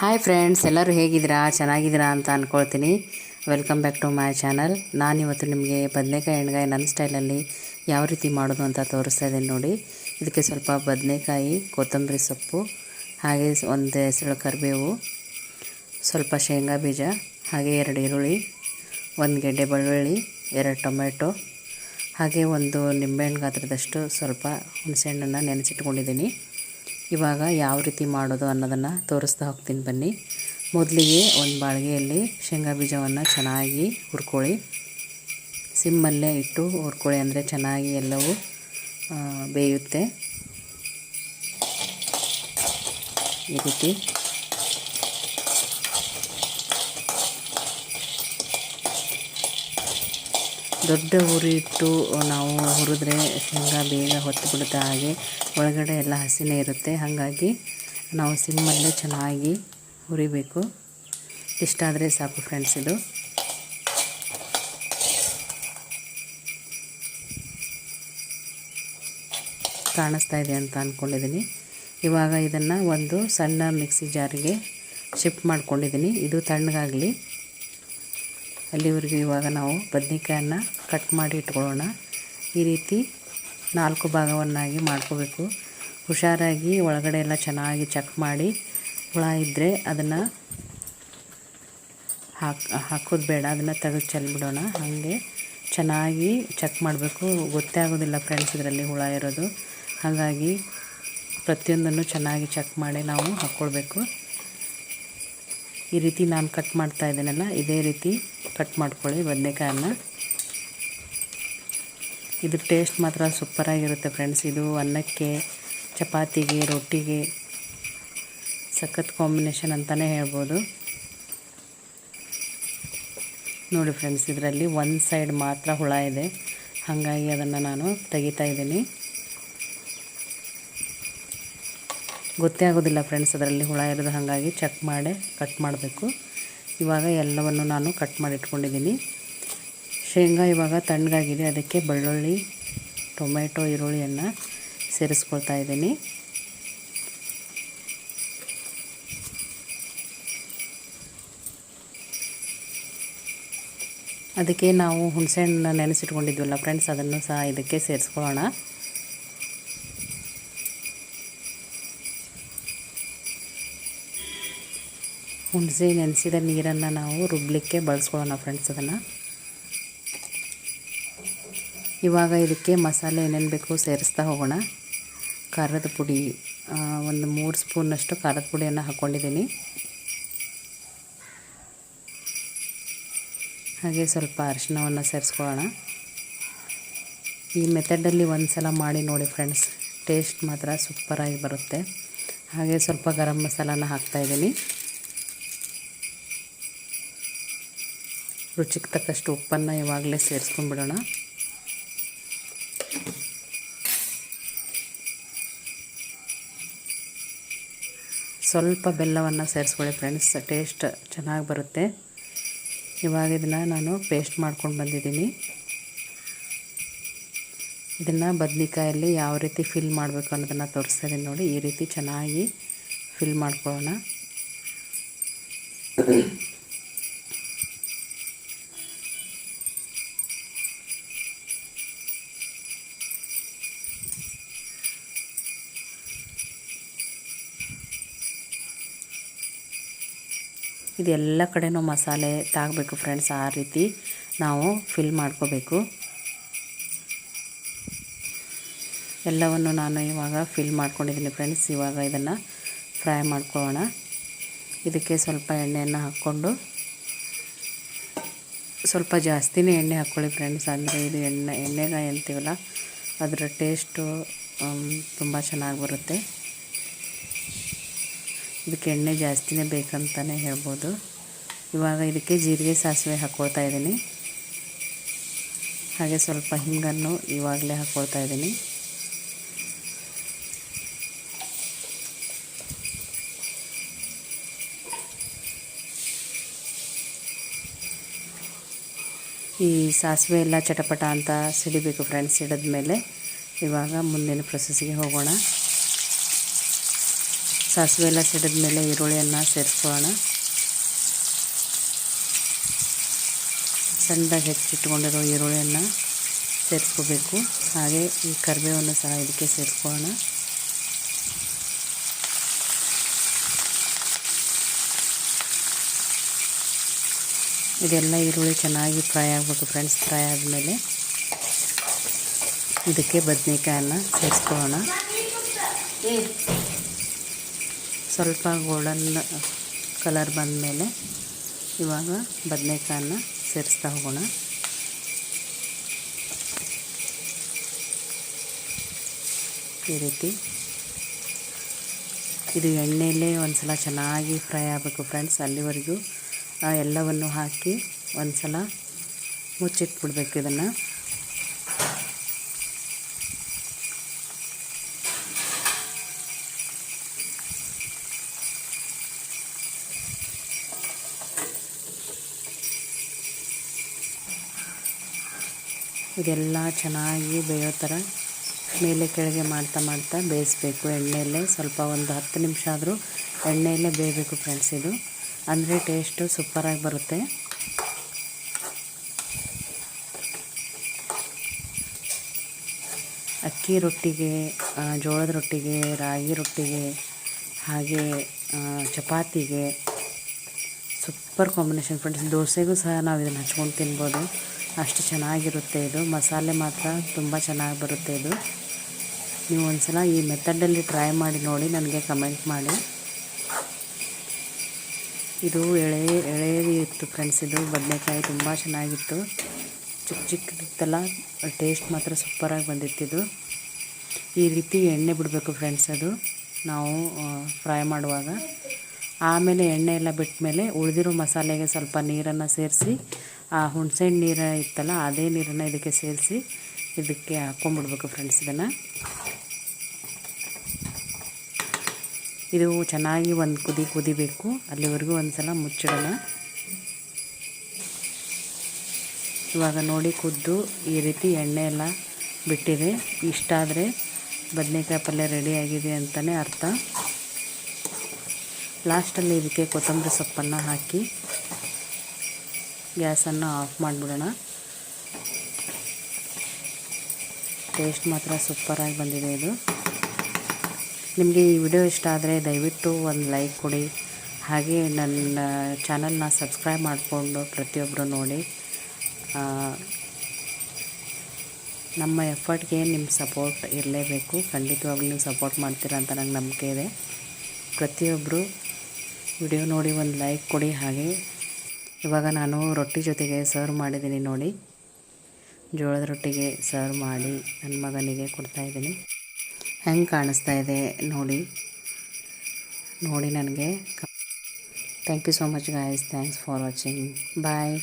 Hi friends ಎಲ್ಲರೂ ಹೇಗಿದ್ದೀರಾ? ಚೆನ್ನಾಗಿದ್ದೀರಾ ಅಂತ ಅಂದ್ಕೊಳ್ತೀನಿ welcome back to my channel ನಾನಿವತ್ತು ನಿಮಗೆ ಬದನೆಕಾಯಿ ಎಣ್ಗಾಯಿ ನನ್ನ ಸ್ಟೈಲಲ್ಲಿ ಯಾವ ರೀತಿ ಮಾಡೋದು ಅಂತ ತೋರಿಸ್ತಾ ಇದ್ದೀನಿ ನೋಡಿ. ಇದಕ್ಕೆ ಸ್ವಲ್ಪ ಬದನೆಕಾಯಿ, ಕೊತ್ತಂಬರಿ ಸೊಪ್ಪು, ಹಾಗೆ ಒಂದು ಹೆಸರು ಕರಿಬೇವು, ಸ್ವಲ್ಪ ಶೇಂಗಾ ಬೀಜ, ಹಾಗೆ ಎರಡು ಈರುಳ್ಳಿ, ಒಂದು ಗೆಡ್ಡೆ ಬೆಳ್ಳುಳ್ಳಿ, ಎರಡು ಟೊಮೆಟೊ ಹಾಗೆ ಒಂದು ನಿಂಬೆಹಣ್ಣು ಗಾತ್ರದಷ್ಟು ಸ್ವಲ್ಪ ಹುಣಸೆಹಣ್ಣನ್ನು ನೆನೆಸಿಟ್ಕೊಂಡಿದ್ದೀನಿ. ಇವಾಗ ಯಾವ ರೀತಿ ಮಾಡೋದು ಅನ್ನೋದನ್ನು ತೋರಿಸ್ತಾ ಹೋಗ್ತೀನಿ ಬನ್ನಿ. ಮೊದಲಿಗೆ ಒಂದು ಬಾಳಿಗೆಯಲ್ಲಿ ಶೇಂಗಾ ಬೀಜವನ್ನು ಚೆನ್ನಾಗಿ ಹುರ್ಕೊಳ್ಳಿ. ಸಿಮ್ಮಲ್ಲೇ ಇಟ್ಟು ಹುರ್ಕೊಳ್ಳಿ ಅಂದರೆ ಚೆನ್ನಾಗಿ ಎಲ್ಲವೂ ಬೇಯುತ್ತೆ. ಈ ರೀತಿ ದೊಡ್ಡ ಉರಿ ಇಟ್ಟು ನಾವು ಹುರಿದ್ರೆ ಶೇಂಗಾ ಬೇಗ ಹೊತ್ತು ಬಿಡುತ್ತೆ ಹಾಗೆ. ಒಳಗಡೆ ಎಲ್ಲ ಹಸಿನೇ ಇರುತ್ತೆ. ಹಾಗಾಗಿ ನಾವು ಸಿಮ್ಮಲ್ಲೇ ಚೆನ್ನಾಗಿ ಹುರಿಬೇಕು. ಇಷ್ಟಾದರೆ ಸಾಕು ಫ್ರೆಂಡ್ಸ್ ಇದು. ಕಾಣಿಸ್ತಾ ಇದೆ ಅಂತ ಅಂದ್ಕೊಂಡಿದ್ದೀನಿ ಇವಾಗ ಇದನ್ನು ಒಂದು ಸಣ್ಣ ಮಿಕ್ಸಿ ಜಾರಿಗೆ ಶಿಫ್ಟ್ ಮಾಡ್ಕೊಂಡಿದ್ದೀನಿ ಇದು ತಣ್ಣಗಾಗಲಿ. ಅಲ್ಲಿವರೆಗೂ ಇವಾಗ ನಾವು ಬದ್ನಿಕಾಯನ್ನು ಕಟ್ ಮಾಡಿ ಇಟ್ಕೊಳ್ಳೋಣ. ಈ ರೀತಿ ನಾಲ್ಕು ಭಾಗವನ್ನಾಗಿ ಮಾಡ್ಕೋಬೇಕು. ಹುಷಾರಾಗಿ ಒಳಗಡೆ ಎಲ್ಲ ಚೆನ್ನಾಗಿ ಚೆಕ್ ಮಾಡಿ. ಹುಳ ಇದ್ದರೆ ಅದನ್ನು ಹಾಕಿ, ಹಾಕೋದು ಬೇಡ. ಅದನ್ನು ತೆಗೆದು ಚೆಲ್ಬಿಡೋಣ. ಹಾಗೆ ಚೆನ್ನಾಗಿ ಚೆಕ್ ಮಾಡಬೇಕು. ಗೊತ್ತೇ ಆಗೋದಿಲ್ಲ ಫ್ರೆಂಡ್ಸ್ ಇದರಲ್ಲಿ ಹುಳ ಇರೋದು. ಹಾಗಾಗಿ ಪ್ರತಿಯೊಂದನ್ನು ಚೆನ್ನಾಗಿ ಚೆಕ್ ಮಾಡಿ ನಾವು ಹಾಕ್ಕೊಳ್ಬೇಕು ಈ ರೀತಿ ನಾನು ಕಟ್ ಮಾಡ್ತಾ ಇದ್ದೀನಲ್ಲ, ಇದೇ ರೀತಿ ಕಟ್ ಮಾಡ್ಕೊಳ್ಳಿ ಬದನೆಕಾಯನ್ನ. ಇದು ಟೇಸ್ಟ್ ಮಾತ್ರ ಸೂಪರಾಗಿರುತ್ತೆ ಫ್ರೆಂಡ್ಸ್ ಇದು ಅನ್ನಕ್ಕೆ, ಚಪಾತಿಗೆ, ರೊಟ್ಟಿಗೆ ಸಖತ್ ಕಾಂಬಿನೇಷನ್ ಅಂತಲೇ ಹೇಳ್ಬೋದು. ನೋಡಿ ಫ್ರೆಂಡ್ಸ್ ಇದರಲ್ಲಿ ಒಂದು ಸೈಡ್ ಮಾತ್ರ ಹುಳ ಇದೆ. ಹಾಗಾಗಿ ಅದನ್ನು ನಾನು ತೆಗಿತಾ ಇದ್ದೀನಿ. ಗೊತ್ತೇ ಆಗೋದಿಲ್ಲ ಫ್ರೆಂಡ್ಸ್ ಅದರಲ್ಲಿ ಹುಳ ಇರೋದು. ಹಾಗಾಗಿ ಚೆಕ್ ಮಾಡಿ ಕಟ್ ಮಾಡಬೇಕು. ಇವಾಗ ಎಲ್ಲವನ್ನು ನಾನು ಕಟ್ ಮಾಡಿ ಇಟ್ಕೊಂಡಿದ್ದೀನಿ ಶೇಂಗಾ ಇವಾಗ ತಣ್ಣಗಾಗಿದೆ. ಅದಕ್ಕೆ ಬೆಳ್ಳುಳ್ಳಿ ಟೊಮೆಟೊ ಈರುಳ್ಳಿಯನ್ನು ಸೇರಿಸ್ಕೊಳ್ತಾ ಇದ್ದೀನಿ. ಅದಕ್ಕೆ ನಾವು ಹುಣಸೆಹಣ್ಣು ನೆನೆಸಿಟ್ಕೊಂಡಿದ್ವಲ್ಲ ಫ್ರೆಂಡ್ಸ್ ಅದನ್ನು ಸಹ ಇದಕ್ಕೆ ಸೇರಿಸ್ಕೊಳ್ಳೋಣ. ಹುಣಸೆ ನೆನೆಸಿದ ನೀರನ್ನು ನಾವು ರುಬ್ಲಿಕ್ಕೆ ಬಳಸ್ಕೊಳ್ಳೋಣ ಫ್ರೆಂಡ್ಸ್ ಅದನ್ನು. ಇವಾಗ ಇದಕ್ಕೆ ಮಸಾಲೆ ಏನೇನು ಬೇಕು ಸೇರಿಸ್ತಾ ಹೋಗೋಣ. ಖಾರದ ಪುಡಿ ಒಂದು ಮೂರು ಸ್ಪೂನಷ್ಟು ಖಾರದ ಪುಡಿಯನ್ನು ಹಾಕ್ಕೊಂಡಿದ್ದೀನಿ ಹಾಗೆ ಸ್ವಲ್ಪ ಅರಿಶಿನವನ್ನು ಸೇರಿಸ್ಕೊಳ್ಳೋಣ. ಈ ಮೆಥಡಲ್ಲಿ ಒಂದು ಸಲ ಮಾಡಿ ನೋಡಿ ಫ್ರೆಂಡ್ಸ್ ಟೇಸ್ಟ್ ಮಾತ್ರ ಸೂಪರಾಗಿ ಬರುತ್ತೆ. ಹಾಗೆ ಸ್ವಲ್ಪ ಗರಂ ಮಸಾಲಾನ ಹಾಕ್ತಾಯಿದ್ದೀನಿ ರುಚಿಗೆ ತಕ್ಕಷ್ಟು ಉಪ್ಪನ್ನು ಇವಾಗಲೇ ಸೇರಿಸ್ಕೊಂಡ್ಬಿಡೋಣ. ಸ್ವಲ್ಪ ಬೆಲ್ಲವನ್ನು ಸೇರಿಸ್ಕೊಳ್ಳಿ ಫ್ರೆಂಡ್ಸ್, ಟೇಸ್ಟ್ ಚೆನ್ನಾಗಿ ಬರುತ್ತೆ. ಇವಾಗ ಇದನ್ನು ನಾನು ಪೇಸ್ಟ್ ಮಾಡ್ಕೊಂಡು ಬಂದಿದ್ದೀನಿ. ಇದನ್ನು ಬದ್ನಿಕಾಯಲ್ಲಿ ಯಾವ ರೀತಿ ಫಿಲ್ ಮಾಡಬೇಕು ಅನ್ನೋದನ್ನು ತೋರಿಸ್ತಿದ್ದೀನಿ ನೋಡಿ, ಈ ರೀತಿ ಚೆನ್ನಾಗಿ ಫಿಲ್ ಮಾಡ್ಕೊಳ್ಳೋಣ. ಇದು ಎಲ್ಲ ಕಡೆನೂ ಮಸಾಲೆ ತಾಗಬೇಕು ಫ್ರೆಂಡ್ಸ್ ಆ ರೀತಿ ನಾವು ಫಿಲ್ ಮಾಡ್ಕೋಬೇಕು. ಎಲ್ಲವನ್ನು ನಾನು ಇವಾಗ ಫಿಲ್ ಮಾಡ್ಕೊಂಡಿದ್ದೀನಿ ಫ್ರೆಂಡ್ಸ್ ಇವಾಗ ಇದನ್ನು ಫ್ರೈ ಮಾಡ್ಕೊಳ್ಳೋಣ. ಇದಕ್ಕೆ ಸ್ವಲ್ಪ ಎಣ್ಣೆಯನ್ನು ಹಾಕ್ಕೊಂಡು, ಸ್ವಲ್ಪ ಜಾಸ್ತಿನೇ ಎಣ್ಣೆ ಹಾಕ್ಕೊಳ್ಳಿ ಫ್ರೆಂಡ್ಸ್ ಅಂದರೆ ಇದು ಎಣ್ಣೆ ಎಣ್ಣೆಗಾಯಿ ಅಂತೀವಲ್ಲ ಅದರ ಟೇಸ್ಟು ತುಂಬ ಚೆನ್ನಾಗಿ ಬರುತ್ತೆ. ಇದಕ್ಕೆ ಎಣ್ಣೆ ಜಾಸ್ತಿನೇ ಬೇಕಂತಲೇ ಹೇಳ್ಬೋದು. ಇವಾಗ ಇದಕ್ಕೆ ಜೀರಿಗೆ ಸಾಸಿವೆ ಹಾಕ್ಕೊಳ್ತಾ ಇದ್ದೀನಿ. ಹಾಗೆ ಸ್ವಲ್ಪ ಹಿಂಗನ್ನು ಇವಾಗಲೇ ಹಾಕ್ಕೊಳ್ತಾ ಇದ್ದೀನಿ. ಈ ಸಾಸಿವೆ ಎಲ್ಲ ಚಟಪಟ ಅಂತ ಸಿಡಿಬೇಕು ಫ್ರೆಂಡ್ಸ್ ಸಿಡಿದ ಮೇಲೆ ಇವಾಗ ಮುಂದಿನ ಪ್ರೊಸೆಸ್ಗೆ ಹೋಗೋಣ. ಸಾಸಿವೆ ಎಲ್ಲ ಸಿಡಿದ ಮೇಲೆ ಈರುಳ್ಳಿಯನ್ನು ಸೇರಿಸ್ಕೊಳ್ಳೋಣ. ಸಣ್ಣದಾಗಿ ಹೆಚ್ಚಿಟ್ಕೊಂಡಿರೋ ಈರುಳ್ಳಿಯನ್ನು ಸೇರಿಸ್ಕೋಬೇಕು. ಹಾಗೆ ಈ ಕರಿಬೇವನ್ನು ಸಹ ಇದಕ್ಕೆ ಸೇರಿಸ್ಕೊಳ್ಳೋಣ. ಇದೆಲ್ಲ ಈರುಳ್ಳಿ ಚೆನ್ನಾಗಿ ಫ್ರೈ ಆಗಬೇಕು ಫ್ರೆಂಡ್ಸ್, ಫ್ರೈ ಆದಮೇಲೆ ಇದಕ್ಕೆ ಬದನೆಕಾಯನ್ನು ಸೇರಿಸ್ಕೊಳ್ಳೋಣ. ಸ್ವಲ್ಪ ಗೋಲ್ಡನ್ ಕಲರ್ ಬಂದಮೇಲೆ ಇವಾಗ ಬದನೆಕಾಯನ್ನ ಸೇರಿಸ್ತಾ ಹೋಗೋಣ. ಈ ರೀತಿ. ಇದು ಎಣ್ಣೆಯಲ್ಲೇ ಒಂದು ಸಲ ಚೆನ್ನಾಗಿ ಫ್ರೈ ಆಗಬೇಕು ಫ್ರೆಂಡ್ಸ್ ಅಲ್ಲಿವರೆಗೂ ಎಲ್ಲವನ್ನು ಹಾಕಿ ಒಂದು ಸಲ ಮುಚ್ಚಿಟ್ಬಿಡ್ಬೇಕು ಇದನ್ನು. ಇದೆಲ್ಲ ಚೆನ್ನಾಗಿ ಬೇಯೋ ಥರ ಮೇಲೆ ಕೆಳಗೆ ಮಾಡ್ತಾ ಮಾಡ್ತಾ ಬೇಯಿಸ್ಬೇಕು. ಎಣ್ಣೆಯಲ್ಲೇ ಸ್ವಲ್ಪ ಒಂದು ಹತ್ತು ನಿಮಿಷ ಆದರೂ ಎಣ್ಣೆಯಲ್ಲೇ ಬೇಯಬೇಕು ಫ್ರೆಂಡ್ಸ್ ಇದು. ಅಂದರೆ ಟೇಸ್ಟು ಸೂಪರಾಗಿ ಬರುತ್ತೆ. ಅಕ್ಕಿ ರೊಟ್ಟಿಗೆ ಜೋಳದ ರೊಟ್ಟಿಗೆ, ರಾಗಿ ರೊಟ್ಟಿಗೆ, ಹಾಗೆ ಚಪಾತಿಗೆ, ಸೂಪರ್ ಕಾಂಬಿನೇಷನ್ ಫ್ರೆಂಡ್ಸ್. ದೋಸೆಗೂ ಸಹ ನಾವು ಇದನ್ನು ಹಚ್ಕೊಂಡು ತಿನ್ಬೋದು. ಅಷ್ಟು ಚೆನ್ನಾಗಿರುತ್ತೆ ಇದು. ಮಸಾಲೆ ಮಾತ್ರ ತುಂಬ ಚೆನ್ನಾಗಿ ಬರುತ್ತೆ ಇದು. ನೀವು ಒಂದ್ಸಲ ಈ ಮೆಥಡಲ್ಲಿ ಟ್ರೈ ಮಾಡಿ ನೋಡಿ, ನನಗೆ ಕಮೆಂಟ್ ಮಾಡಿ. ಇದು ಎಳೆ ಎಳೆ ಇತ್ತು ಫ್ರೆಂಡ್ಸ್ ಇದು. ಬದನೆಕಾಯಿ ತುಂಬ ಚೆನ್ನಾಗಿತ್ತು. ಚಿಕ್ಕ ಚಿಕ್ಕದಿತ್ತಲ್ಲ ಟೇಸ್ಟ್ ಮಾತ್ರ ಸೂಪರಾಗಿ ಬಂದಿತ್ತು ಇದು. ಈ ರೀತಿ ಎಣ್ಣೆ ಬಿಡಬೇಕು ಫ್ರೆಂಡ್ಸ್ ಅದು. ನಾವು ಫ್ರೈ ಮಾಡುವಾಗ. ಆಮೇಲೆ ಎಣ್ಣೆ ಎಲ್ಲ ಬಿಟ್ಟ ಮೇಲೆ ಉಳಿದಿರೋ ಮಸಾಲೆಗೆ ಸ್ವಲ್ಪ ನೀರನ್ನು ಸೇರಿಸಿ ಆ ಹುಣಸೆಹಣ್ಣು ನೀರು ಇತ್ತಲ್ಲ, ಅದೇ ನೀರನ್ನು ಇದಕ್ಕೆ ಸೇರಿಸಿ ಇದಕ್ಕೆ ಹಾಕ್ಕೊಂಬಿಡ್ಬೇಕು ಫ್ರೆಂಡ್ಸ್ ಇದನ್ನು. ಇದು ಚೆನ್ನಾಗಿ ಒಂದು ಕುದಿ ಕುದಿಬೇಕು, ಅಲ್ಲಿವರೆಗೂ ಒಂದು ಸಲ ಮುಚ್ಚಿಡೋಣ. ಇವಾಗ ನೋಡಿ ಕುದ್ದು ಈ ರೀತಿ ಎಣ್ಣೆ ಎಲ್ಲ ಬಿಟ್ಟಿದೆ. ಇಷ್ಟಾದರೆ ಬದನೆಕಾಯಿ ಪಲ್ಯ ರೆಡಿ ಆಗಿದೆ ಅಂತಲೇ ಅರ್ಥ. ಲಾಸ್ಟಲ್ಲಿ ಇದಕ್ಕೆ ಕೊತ್ತಂಬರಿ ಸೊಪ್ಪನ್ನು ಹಾಕಿ ಗ್ಯಾಸನ್ನು ಆಫ್ ಮಾಡಿಬಿಡೋಣ. ಟೇಸ್ಟ್ ಮಾತ್ರ ಸೂಪರಾಗಿ ಬಂದಿದೆ ಇದು. ನಿಮಗೆ ಈ ವಿಡಿಯೋ ಇಷ್ಟ ಆದರೆ ದಯವಿಟ್ಟು ಒಂದು ಲೈಕ್ ಕೊಡಿ. ಹಾಗೆ ನನ್ನ ಚಾನಲ್ನ ಸಬ್ಸ್ಕ್ರೈಬ್ ಮಾಡಿಕೊಂಡು ಪ್ರತಿಯೊಬ್ಬರು ನೋಡಿ. ನಮ್ಮ ಎಫರ್ಟ್ಗೆ ನಿಮ್ಮ ಸಪೋರ್ಟ್ ಇರಲೇಬೇಕು. ಖಂಡಿತವಾಗ್ಲೂ ನೀವು ಸಪೋರ್ಟ್ ಮಾಡ್ತೀರಾ ಅಂತ ನಂಗೆ ನಂಬಿಕೆ ಇದೆ. ಪ್ರತಿಯೊಬ್ಬರು ವಿಡಿಯೋ ನೋಡಿ ಒಂದು ಲೈಕ್ ಕೊಡಿ. ಹಾಗೆ ಇವಾಗ ನಾನು ರೊಟ್ಟಿ ಜೊತೆಗೆ ಸರ್ವ್ ಮಾಡಿದ್ದೀನಿ ನೋಡಿ. ಜೋಳದ ರೊಟ್ಟಿಗೆ ಸರ್ವ್ ಮಾಡಿ ನನ್ನ ಮಗನಿಗೆ ಕೊಡ್ತಾಯಿದ್ದೀನಿ ಹೆಂಗೆ ಕಾಣಿಸ್ತಾ ಇದೆ ನೋಡಿ. ನೋಡಿ ನನಗೆ. Thank you so much guys thanks for watching bye